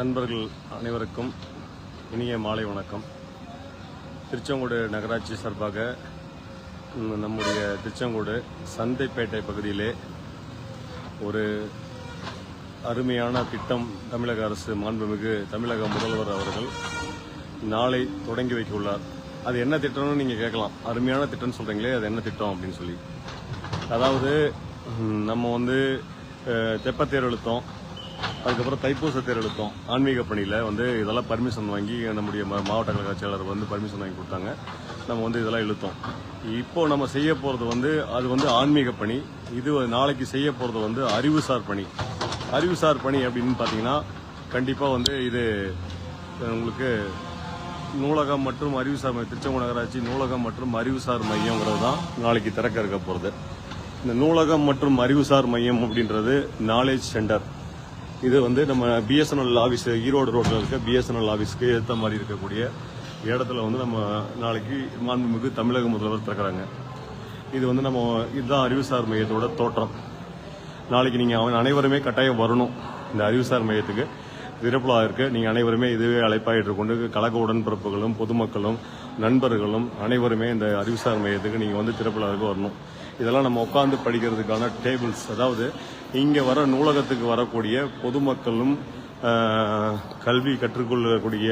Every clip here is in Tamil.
நண்பர்கள் அனைவருக்கும் இனிய மாலை வணக்கம். திருச்செங்கோடு நகராட்சி சார்பாக நம்முடைய திருச்செங்கோடு சந்தைப்பேட்டை பகுதியிலே ஒரு அருமையான திட்டம் தமிழக அரசு மாண்புமிகு தமிழக முதல்வர் அவர்கள் நாளை தொடங்கி வைக்க உள்ளார் அது என்ன திட்டம்னு நீங்கள் கேட்கலாம். அருமையான திட்டம்னு சொல்கிறீங்களே அது என்ன திட்டம் அப்படின்னு சொல்லி. அதாவது நம்ம வந்து தெப்பத்தேர் அழுத்தம் அதுக்கப்புறம் தைப்பூச தேர்தெடுத்தோம் எழுத்தோம் ஆன்மீக பணியில் வந்து இதெல்லாம் பர்மிஷன் வாங்கி நம்முடைய மா- மாவட்ட கழக செயலர் வந்து பர்மிஷன் வாங்கி கொடுத்தாங்க. நம்ம வந்து இதெல்லாம் இழுத்தோம். இப்போ நம்ம செய்ய போகிறது வந்து அது வந்து ஆன்மீக பணி. இது நாளைக்கு செய்ய போகிறது வந்து அறிவுசார் பணி. அறிவுசார் பணி அப்படின்னு பார்த்தீங்கன்னா கண்டிப்பாக வந்து இது உங்களுக்கு நூலகம் மற்றும் அறிவுசார் மையம் திருச்செங்கோ நகராட்சி நூலகம் மற்றும் அறிவுசார் மையங்கிறது தான் நாளைக்கு திறக்க இருக்க போகிறது இந்த நூலகம் மற்றும் அறிவுசார் மையம் அப்படின்றது நாலேஜ் சென்டர் இது வந்து நம்ம பிஎஸ்என்எல் ஆஃபீஸ் ஈரோடு ரோட்டில் இருக்க பிஎஸ்என்எல் ஆஃபீஸ்க்கு ஏற்ற மாதிரி இருக்கக்கூடிய இடத்துல வந்து நம்ம நாளைக்கு மாண்புமிகு தமிழக முதல்வர் திறக்கிறாங்க. இது வந்து நம்ம இதுதான் அறிவுசார் மையத்தோட தோற்றம். நாளைக்கு நீங்கள் அவன் அனைவருமே கட்டாயம் வரணும் இந்த அறிவுசார் மையத்துக்கு. திறப்புலா இருக்கு. நீங்கள் அனைவருமே இதுவே அழைப்பாயிட்டு கொண்டு கழக உடன்பிறப்புகளும் பொதுமக்களும் நண்பர்களும் அனைவருமே இந்த அறிவுசார் மையத்துக்கு நீங்கள் வந்து திறப்புலாவுக்கு வரணும். இதெல்லாம் நம்ம உட்காந்து படிக்கிறதுக்கான டேபிள்ஸ் அதாவது இங்கே வர நூலகத்துக்கு வரக்கூடிய பொதுமக்களும் கல்வி கற்றுக்கொள்ளக்கூடிய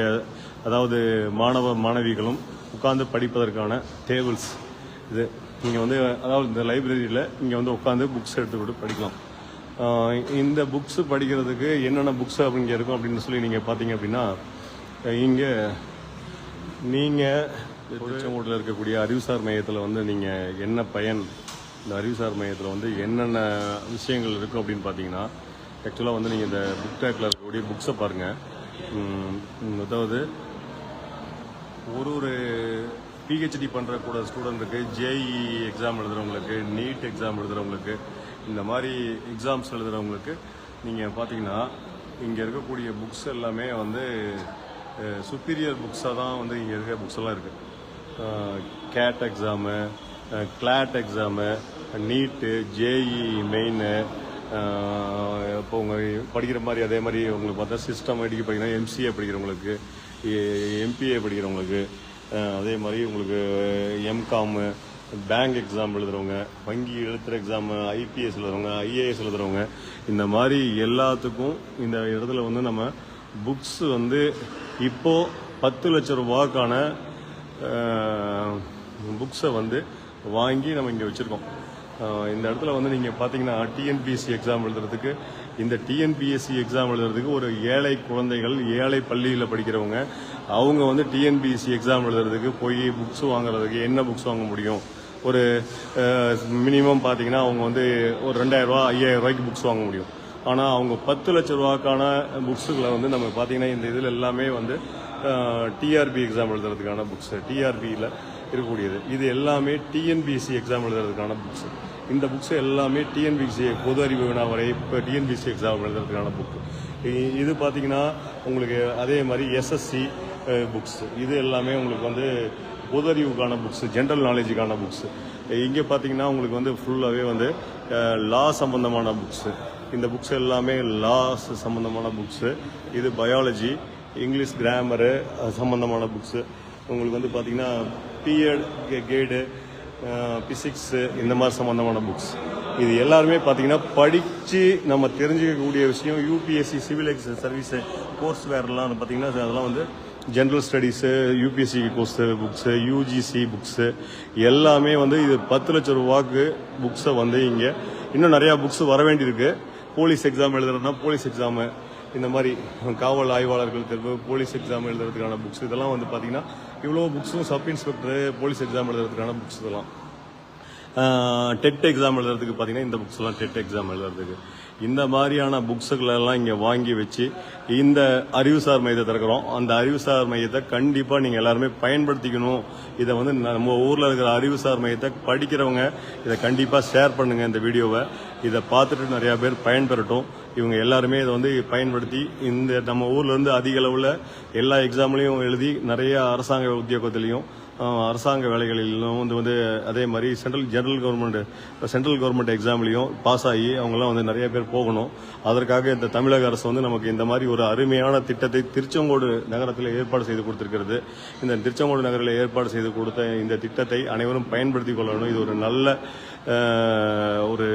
அதாவது மாணவ மாணவிகளும் உட்கார்ந்து படிப்பதற்கான டேபிள்ஸ் இது நீங்கள் வந்து அதாவது இந்த லைப்ரரியில் இங்கே வந்து உட்காந்து புக்ஸ் எடுத்துக்கிட்டு படிக்கலாம். இந்த புக்ஸ் படிக்கிறதுக்கு என்னென்ன புக்ஸ் அப்படிங்க இருக்கும் அப்படின்னு சொல்லி நீங்கள் பார்த்தீங்க அப்படின்னா இங்கே நீங்கள் திருச்செங்கோட்டில் இருக்கக்கூடிய அறிவுசார் மையத்தில் வந்து நீங்கள் என்ன பயன் இந்த அறிவுசார் மையத்தில் வந்து என்னென்ன விஷயங்கள் இருக்கும் அப்படின்னு பார்த்தீங்கன்னா ஆக்சுவலாக வந்து நீங்கள் இந்த புக் டேக்கில் இருக்கக்கூடிய புக்ஸை பாருங்கள் அதாவது ஒரு ஒரு பிஹெச்டி பண்ணுற கூட ஸ்டூடெண்ட்டுக்கு ஜேஇ எக்ஸாம் எழுதுகிறவங்களுக்கு நீட் எக்ஸாம் எழுதுறவங்களுக்கு இந்த மாதிரி எக்ஸாம்ஸ் எழுதுகிறவங்களுக்கு நீங்கள் பார்த்தீங்கன்னா இங்கே இருக்கக்கூடிய புக்ஸ் எல்லாமே வந்து சுப்பீரியர் புக்ஸாக தான் வந்து இங்கே இருக்க புக்ஸ் எல்லாம் இருக்குது GATE exam CLAT exam NEET JEE main இப்போ உங்கள் படிக்கிற மாதிரி அதே மாதிரி உங்களுக்கு பார்த்தா சிஸ்டம் படிக்க படிக்கிறீங்கன்னா எம்சிஏ படிக்கிறவங்களுக்கு எம்பிஏ படிக்கிறவங்களுக்கு அதே மாதிரி உங்களுக்கு எம்காமு பேங்க் எக்ஸாம் எழுதுறவங்க வங்கி எழுத்துற எக்ஸாம் ஐபிஎஸ் எழுதுறவங்க ஐஏஎஸ் எழுதுறவங்க இந்த மாதிரி எல்லாத்துக்கும் இந்த இடத்துல வந்து நம்ம புக்ஸ் வந்து இப்போது பத்து லட்சம் ரூபாய்க்கான புக்ஸை வந்து வாங்கி நம்ம இங்கே வச்சுருக்கோம். இந்த இடத்துல வந்து நீங்கள் பார்த்தீங்கன்னா டிஎன்பிஎஸ்சி எக்ஸாம் எழுதுறதுக்கு இந்த டிஎன்பிஎஸ்சி எக்ஸாம் எழுதுறதுக்கு ஒரு ஏழை குழந்தைகள் ஏழை பள்ளியில் படிக்கிறவங்க அவங்க வந்து டிஎன்பிஎஸ்சி எக்ஸாம் எழுதுறதுக்கு போய் புக்ஸ் வாங்குறதுக்கு என்ன புக்ஸ் வாங்க முடியும்? ஒரு மினிமம் பார்த்தீங்கன்னா அவங்க வந்து ஒரு ரெண்டாயிரரூவா ஐயாயிரம் ரூபாய்க்கு புக்ஸ் வாங்க முடியும். ஆனால் அவங்க பத்து லட்ச ரூபாக்கான புக்ஸுகளை வந்து நம்ம பார்த்தீங்கன்னா இந்த இதில் எல்லாமே வந்து டிஆர்பி எக்ஸாம் எழுதுறதுக்கான புக்ஸ் டிஆர்பியில் இருக்கக்கூடியது. இது எல்லாமே டிஎன்பிஎஸ்சி எக்ஸாம் எழுதுறதுக்கான புக்ஸ் இந்த புக்ஸ் எல்லாமே டிஎன்பிஎஸ்சி பொது அறிவு வினா வரை இப்போ டிஎன்பிஎஸ்சி எக்ஸாம் எழுதுறதுக்கான புக் இது பார்த்தீங்கன்னா உங்களுக்கு அதே மாதிரி எஸ்எஸ்சி புக்ஸ் இது எல்லாமே உங்களுக்கு வந்து பொது அறிவுக்கான புக்ஸ் ஜென்ரல் நாலேஜுக்கான புக்ஸ் இங்கே பார்த்தீங்கன்னா உங்களுக்கு வந்து ஃபுல்லாகவே வந்து லா சம்பந்தமான புக்ஸு இந்த புக்ஸ் எல்லாமே லாஸ் சம்பந்தமான புக்ஸு இது பயாலஜி இங்கிலீஷ் கிராமரு சம்பந்தமான புக்ஸு உங்களுக்கு வந்து பார்த்திங்கன்னா பிஎட் கேடு பிசிக்ஸு இந்த மாதிரி சம்மந்தமான புக்ஸ் இது எல்லாருமே பார்த்தீங்கன்னா படித்து நம்ம தெரிஞ்சுக்கக்கூடிய விஷயம் யூபிஎஸ்சி சிவில் சர்வீஸ் கோர்ஸ் வேறெல்லாம் பார்த்தீங்கன்னா அதெல்லாம் வந்து general studies UPSC course books UGC books எல்லாமே வந்து இது பத்து லட்சம் ரூபாக்கு புக்ஸை வந்து இங்கே இன்னும் நிறையா புக்ஸ் வர வேண்டியிருக்கு. போலீஸ் எக்ஸாம் எழுதுறதுனா போலீஸ் எக்ஸாமு இந்த மாதிரி காவல் ஆய்வாளர்கள் தேர்வு போலீஸ் எக்ஸாம் எழுதுறதுக்கான புக்ஸ் இதெல்லாம் வந்து பார்த்தீங்கன்னா இவ்வளோ புக்ஸும் சப் இன்ஸ்பெக்டர் போலீஸ் எக்ஸாம் எழுதுறதுக்கான புக்ஸ் இதெல்லாம். டெட் எக்ஸாம் எழுதுறதுக்கு பார்த்தீங்கன்னா இந்த புக்ஸ் எல்லாம் டெட் எக்ஸாம் எழுதுறதுக்கு. இந்த மாதிரியான புக்ஸுகளெல்லாம் இங்கே வாங்கி வச்சு இந்த அறிவுசார் மையத்தை திறக்கிறோம். அந்த அறிவுசார் மையத்தை கண்டிப்பாக நீங்கள் எல்லாருமே பயன்படுத்திக்கணும். இதை வந்து நம்ம ஊரில் இருக்கிற அறிவுசார் மையத்தை படிக்கிறவங்க இதை கண்டிப்பாக ஷேர் பண்ணுங்கள் இந்த வீடியோவை இதை பார்த்துட்டு நிறையா பேர் பயன்பெறட்டும். இவங்க எல்லாருமே இதை வந்து பயன்படுத்தி இந்த நம்ம ஊர்லேருந்து அதிக அளவில் எல்லா எக்ஸாம்லேயும் எழுதி நிறைய அரசாங்க உத்தியோகத்திலையும் அரசாங்க வேலைகளிலும் வந்து வந்து அதே மாதிரி central general government central government எக்ஸாம்லேயும் pass ஆகி அவங்கெல்லாம் வந்து நிறைய பேர் போகணும். அதற்காக இந்த தமிழக அரசு வந்து நமக்கு இந்த மாதிரி ஒரு அருமையான திட்டத்தை திருச்செங்கோடு நகரத்தில் ஏற்பாடு செய்து கொடுத்திருக்கிறது. இந்த திருச்செங்கோடு நகரில் ஏற்பாடு செய்து கொடுத்த இந்த திட்டத்தை அனைவரும் பயன்படுத்திக் கொள்ளணும். இது ஒரு நல்ல ஒரு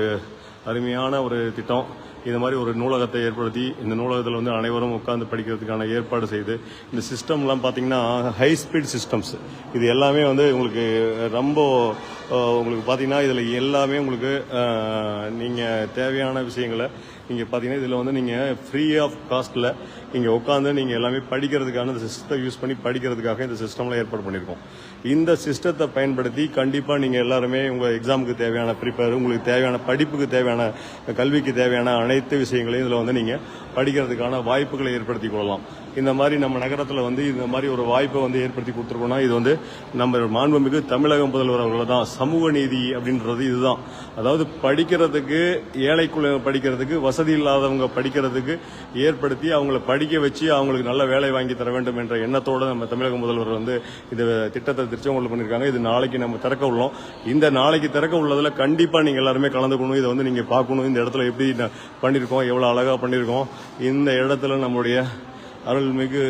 அருமையான ஒரு திட்டம். இது மாதிரி ஒரு நூலகத்தை ஏற்படுத்தி இந்த நூலகத்தில் வந்து அனைவரும் உட்கார்ந்து படிக்கிறதுக்கான ஏற்பாடு செய்து இந்த சிஸ்டம்லாம் பார்த்தீங்கன்னா ஹை ஸ்பீட் சிஸ்டம்ஸ் இது எல்லாமே வந்து உங்களுக்கு ரொம்ப உங்களுக்கு பார்த்தீங்கன்னா இதில் எல்லாமே உங்களுக்கு நீங்கள் தேவையான விஷயங்களை நீங்கள் பார்த்தீங்கன்னா இதில் வந்து நீங்கள் ஃப்ரீ ஆஃப் காஸ்ட்டில் இங்கே உட்காந்து நீங்கள் எல்லாமே படிக்கிறதுக்கான இந்த சிஸ்டத்தை யூஸ் பண்ணி படிக்கிறதுக்காக இந்த சிஸ்டம்லாம் ஏற்பாடு பண்ணியிருக்கோம் இந்த சிஸ்டத்தை பயன்படுத்தி கண்டிப்பாக நீங்கள் எல்லாருமே உங்கள் எக்ஸாமுக்கு தேவையான ப்ரிப்பேர் உங்களுக்கு தேவையான படிப்புக்கு தேவையான கல்விக்கு தேவையான அனைத்து விஷயங்களையும் இதில் வந்து நீங்கள் படிக்கிறதுக்கான வாய்ப்புகளை ஏற்படுத்தி கொள்ளலாம். இந்த மாதிரி நம்ம நகரத்தில் வந்து இந்த மாதிரி ஒரு வாய்ப்பை வந்து ஏற்படுத்தி கொடுத்துருக்கோம்னா இது வந்து நம்ம மாண்புமிகு தமிழக முதல்வர் அவர்கள் தான் சமூக நீதி அப்படின்றது இதுதான். அதாவது படிக்கிறதுக்கு ஏழைக்குள்ள படிக்கிறதுக்கு வசதி இல்லாதவங்க படிக்கிறதுக்கு ஏற்படுத்தி அவங்கள படிக்க வச்சு அவங்களுக்கு நல்ல வேலை வாங்கி தர வேண்டும் என்ற எண்ணத்தோடு நம்ம தமிழக முதல்வர் வந்து இந்த திட்டத்தை திருச்செங்கோடு பண்ணியிருக்காங்க. இது நாளைக்கு நம்ம திறக்க உள்ளோம். இந்த நாளைக்கு திறக்க உள்ளதில் கண்டிப்பாக நீங்கள் எல்லாருமே கலந்துக்கணும். இதை வந்து நீங்கள் பார்க்கணும். இந்த இடத்துல எப்படி பண்ணியிருக்கோம் எவ்வளோ அழகாக பண்ணியிருக்கோம். இந்த இடத்துல நம்முடைய அருள்மிகு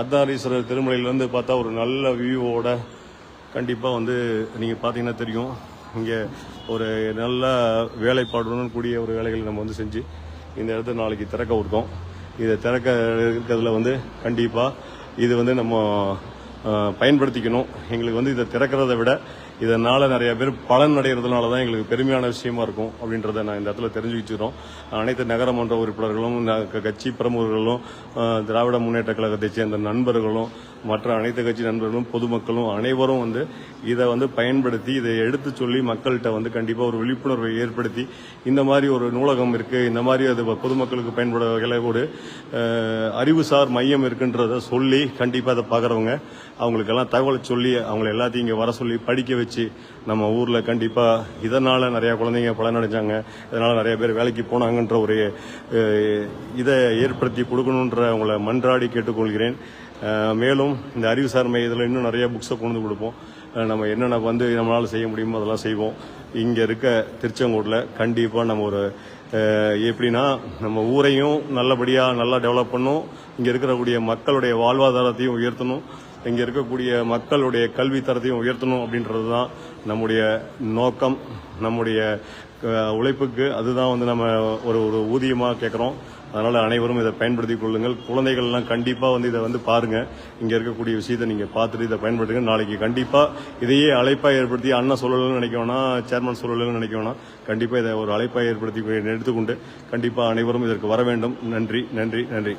அர்த்தாரீஸ்வரர் திருமலையிலேருந்து பார்த்தா ஒரு நல்ல வியூவோட கண்டிப்பாக வந்து நீங்கள் பார்த்தீங்கன்னா தெரியும். இங்கே ஒரு நல்ல வேலைப்பாடுடன் கூடிய ஒரு வேலைகளை நம்ம வந்து செஞ்சு இந்த இடத்த நாளைக்கு திறக்க இருக்கோம். இதை திறக்க இருக்கிறதுல வந்து கண்டிப்பாக இது வந்து நம்ம பயன்படுத்திக்கணும். எங்களுக்கு வந்து இதை திறக்கிறத விட இதனால் நிறைய பேர் பலன் அடைகிறதுனால தான் எங்களுக்கு பெருமையான விஷயமா இருக்கும் அப்படின்றத நான் இந்த இடத்துல தெரிஞ்சு வச்சுக்கிறோம் அனைத்து நகரமன்ற உறுப்பினர்களும் க- கட்சி பிரமுகர்களும் திராவிட முன்னேற்ற கழகத்தை சேர்ந்த நண்பர்களும் மற்ற அனைத்து கட்சி நண்பர்களும் பொதுமக்களும் அனைவரும் வந்து இதை வந்து பயன்படுத்தி இதை எடுத்து சொல்லி மக்கள்கிட்ட வந்து கண்டிப்பாக ஒரு விழிப்புணர்வை ஏற்படுத்தி இந்த மாதிரி ஒரு நூலகம் இருக்கு இந்த மாதிரி அது பொதுமக்களுக்கு பயன்பட வகையில் ஒரு அறிவுசார் மையம் இருக்குன்றத சொல்லி கண்டிப்பாக அதை பார்க்குறவங்க அவங்களுக்கெல்லாம் தகவலை சொல்லி அவங்கள எல்லாத்தையும் இங்கே வர சொல்லி படிக்க வச்சு நம்ம ஊரில் கண்டிப்பாக இதனால் நிறையா குழந்தைங்க பலனடைஞ்சாங்க இதனால் நிறைய பேர் வேலைக்கு போனாங்கன்ற ஒரு இதை ஏற்படுத்தி கொடுக்கணுன்ற அவங்கள மன்றாடி கேட்டுக்கொள்கிறேன். மேலும் இந்த அறிவுசார் மையத்தில் இன்னும் நிறைய புக்ஸை கொண்டு வந்து கொடுப்போம். நம்ம என்னென்ன வந்து நம்மளால் செய்ய முடியுமோ அதெல்லாம் செய்வோம். இங்கே இருக்க திருச்செங்கோட்டில் கண்டிப்பாக நம்ம ஒரு எப்படின்னா நம்ம ஊரையும் நல்லபடியாக நல்லா டெவலப் பண்ணும். இங்கே இருக்கக்கூடிய மக்களுடைய வாழ்வாதாரத்தையும் உயர்த்தணும். இங்கே இருக்கக்கூடிய மக்களுடைய கல்வி தரத்தையும் உயர்த்தணும் அப்படின்றது தான் நம்முடைய நோக்கம். நம்முடைய உழைப்புக்கு அதுதான் வந்து நம்ம ஒரு ஒரு ஊதியமாக கேட்குறோம் அதனால் அனைவரும் இதை பயன்படுத்திக் கொள்ளுங்கள். குழந்தைகள்லாம் கண்டிப்பாக வந்து இதை வந்து பாருங்கள் இங்கே இருக்கக்கூடிய விஷயத்தை நீங்கள் பார்த்துட்டு இதை பயன்படுத்துங்க. நாளைக்கு கண்டிப்பாக இதையே அழைப்பாக ஏற்படுத்தி அண்ணன் சொல்லலன்னு நினைக்க வேணாம் சேர்மன் சொல்லலன்னு நினைக்க வேணாம். கண்டிப்பாக இதை ஒரு அழைப்பாக ஏற்படுத்தி எடுத்துக்கொண்டு கண்டிப்பாக அனைவரும் இதற்கு வர வேண்டும். நன்றி நன்றி நன்றி.